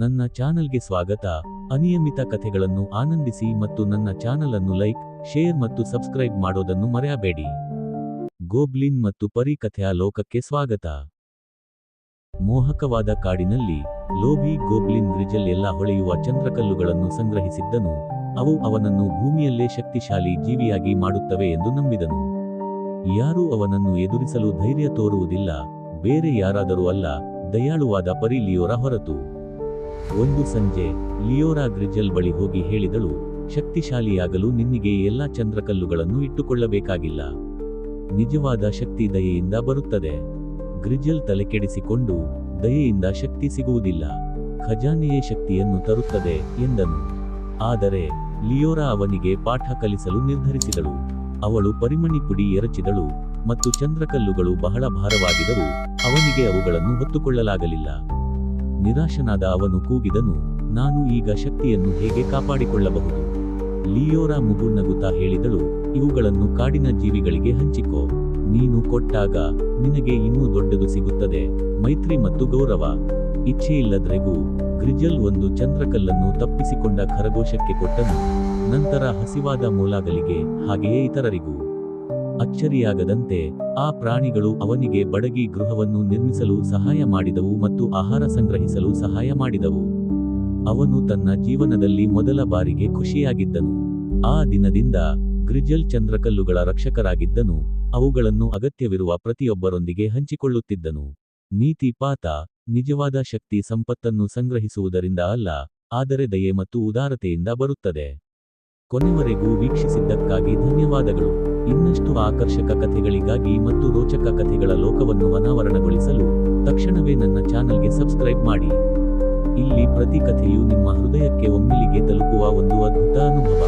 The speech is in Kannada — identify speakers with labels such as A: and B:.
A: ನನ್ನ ಚಾನಲ್ಗೆ ಸ್ವಾಗತ. ಅನಿಯಮಿತ ಕಥೆಗಳನ್ನು ಆನಂದಿಸಿ ಮತ್ತು ನನ್ನ ಚಾನಲ್ ಅನ್ನು ಲೈಕ್, ಶೇರ್ ಮತ್ತು ಸಬ್ಸ್ಕ್ರೈಬ್ ಮಾಡೋದನ್ನು ಮರೆಯಬೇಡಿ. ಗೋಬ್ಲಿನ್ ಮತ್ತು ಪರಿ ಕಥೆಯ ಲೋಕಕ್ಕೆ ಸ್ವಾಗತ. ಮೋಹಕವಾದ ಕಾಡಿನಲ್ಲಿ ಲೋಭಿ, ಗೋಬ್ಲಿನ್, ಗ್ರಿಜಲ್ ಎಲ್ಲ ಹೊಳೆಯುವ ಚಂದ್ರಕಲ್ಲುಗಳನ್ನು ಸಂಗ್ರಹಿಸಿದ್ದನು. ಅವು ಅವನನ್ನು ಭೂಮಿಯಲ್ಲೇ ಶಕ್ತಿಶಾಲಿ ಜೀವಿಯಾಗಿ ಮಾಡುತ್ತವೆ ಎಂದು ನಂಬಿದನು. ಯಾರೂ ಅವನನ್ನು ಎದುರಿಸಲು ಧೈರ್ಯ ತೋರುವುದಿಲ್ಲ, ಬೇರೆ ಯಾರಾದರೂ ಅಲ್ಲ, ದಯಾಳುವಾದ ಪರಿ ಲಿಯೋರ ಹೊರತು. ಒಂದು ಸಂಜೆ, ಲಿಯೋರಾ ಗ್ರಿಜಲ್ ಬಳಿ ಹೋಗಿ ಹೇಳಿದಳು, ಶಕ್ತಿಶಾಲಿಯಾಗಲು ನಿನ್ನಿಗೆ ಎಲ್ಲ ಚಂದ್ರಕಲ್ಲುಗಳನ್ನು ಇಟ್ಟುಕೊಳ್ಳಬೇಕಾಗಿಲ್ಲ. ನಿಜವಾದ ಶಕ್ತಿ ದಯೆಯಿಂದ ಬರುತ್ತದೆ. ಗ್ರಿಜಲ್ ತಲೆಕೆಡಿಸಿಕೊಂಡು, ದಯೆಯಿಂದ ಶಕ್ತಿ ಸಿಗುವುದಿಲ್ಲ. ಖಜಾನೆಯೇ ಶಕ್ತಿಯನ್ನು ತರುತ್ತದೆ, ಎಂದನು. ಆದರೆ, ಲಿಯೋರಾ ಅವನಿಗೆ ಪಾಠ ಕಲಿಸಲು ನಿರ್ಧರಿಸಿದಳು. ಅವಳು ಪರಿಮಣಿ ಪುಡಿ ಎರಚಿದಳು ಮತ್ತು ಚಂದ್ರಕಲ್ಲುಗಳು ಬಹಳ ಭಾರವಾಗಿದವು ಅವನಿಗೆ ಅವುಗಳನ್ನು ಹೊತ್ತುಕೊಳ್ಳಲಾಗಲಿಲ್ಲ. ನಿರಾಶನಾದ ಅವನು ಕೂಗಿದನು, ನಾನು ಈಗ ಶಕ್ತಿಯನ್ನು ಹೇಗೆ ಕಾಪಾಡಿಕೊಳ್ಳಬಹುದು? ಲಿಯೋರಾ ಮುಗುಳ್ನಗುತ್ತಾ ಹೇಳಿದಳು, ಇವುಗಳನ್ನು ಕಾಡಿನ ಜೀವಿಗಳಿಗೆ ಹಂಚಿಕೋ. ನೀನು ಕೊಟ್ಟಾಗ ನಿನಗೆ ಇನ್ನೂ ದೊಡ್ಡದು ಸಿಗುತ್ತದೆ, ಮೈತ್ರಿ ಮತ್ತು ಗೌರವ. ಇಚ್ಛೆಯಿಲ್ಲದ್ರೆಗೂ ಗ್ರಿಜಲ್ ಒಂದು ಚಂದ್ರಕಲ್ಲನ್ನು ತಪ್ಪಿಸಿಕೊಂಡ ಖರಗೋಶಕ್ಕೆ ಕೊಟ್ಟನು. ನಂತರ ಹಸಿವಾದ ಮೂಲಾಗಲಿಗೆ ಹಾಗೆಯೇ ಇತರರಿಗೂ. ಅಚ್ಚರಿಯಾಗದಂತೆ ಆ ಪ್ರಾಣಿಗಳು ಅವನಿಗೆ ಬಡಗಿ ಗೃಹವನ್ನು ನಿರ್ಮಿಸಲು ಸಹಾಯ ಮಾಡಿದವು ಮತ್ತು ಆಹಾರ ಸಂಗ್ರಹಿಸಲು ಸಹಾಯ ಮಾಡಿದವು. ಅವನು ತನ್ನ ಜೀವನದಲ್ಲಿ ಮೊದಲ ಬಾರಿಗೆ ಖುಷಿಯಾಗಿದ್ದನು. ಆ ದಿನದಿಂದ ಗ್ರಿಜಲ್ ಚಂದ್ರಕಲ್ಲುಗಳ ರಕ್ಷಕರಾಗಿದ್ದನು. ಅವುಗಳನ್ನು ಅಗತ್ಯವಿರುವ ಪ್ರತಿಯೊಬ್ಬರೊಂದಿಗೆ ಹಂಚಿಕೊಳ್ಳುತ್ತಿದ್ದನು. ನೀತಿಪಾತ, ನಿಜವಾದ ಶಕ್ತಿ ಸಂಪತ್ತನ್ನು ಸಂಗ್ರಹಿಸುವುದರಿಂದ ಅಲ್ಲ, ಆದರೆ ದಯೆ ಮತ್ತು ಉದಾರತೆಯಿಂದ ಬರುತ್ತದೆ. ಕೊನೆವರೆಗೂ ವೀಕ್ಷಿಸಿದ್ದಕ್ಕಾಗಿ ಧನ್ಯವಾದಗಳು. ಇನ್ನಷ್ಟು ಆಕರ್ಷಕ ಕಥೆಗಳಿಗಾಗಿ ಮತ್ತು ರೋಚಕ ಕಥೆಗಳ ಲೋಕವನ್ನು ಅನಾವರಣಗೊಳಿಸಲು ತಕ್ಷಣವೇ ನನ್ನ ಚಾನಲ್ಗೆ ಸಬ್ಸ್ಕ್ರೈಬ್ ಮಾಡಿ. ಇಲ್ಲಿ ಪ್ರತಿ ಕಥೆಯು ನಿಮ್ಮ ಹೃದಯಕ್ಕೆ ಒಮ್ಮೆಲಿಗೆ ತಲುಪುವ ಒಂದು ಅದ್ಭುತ ಅನುಭವ.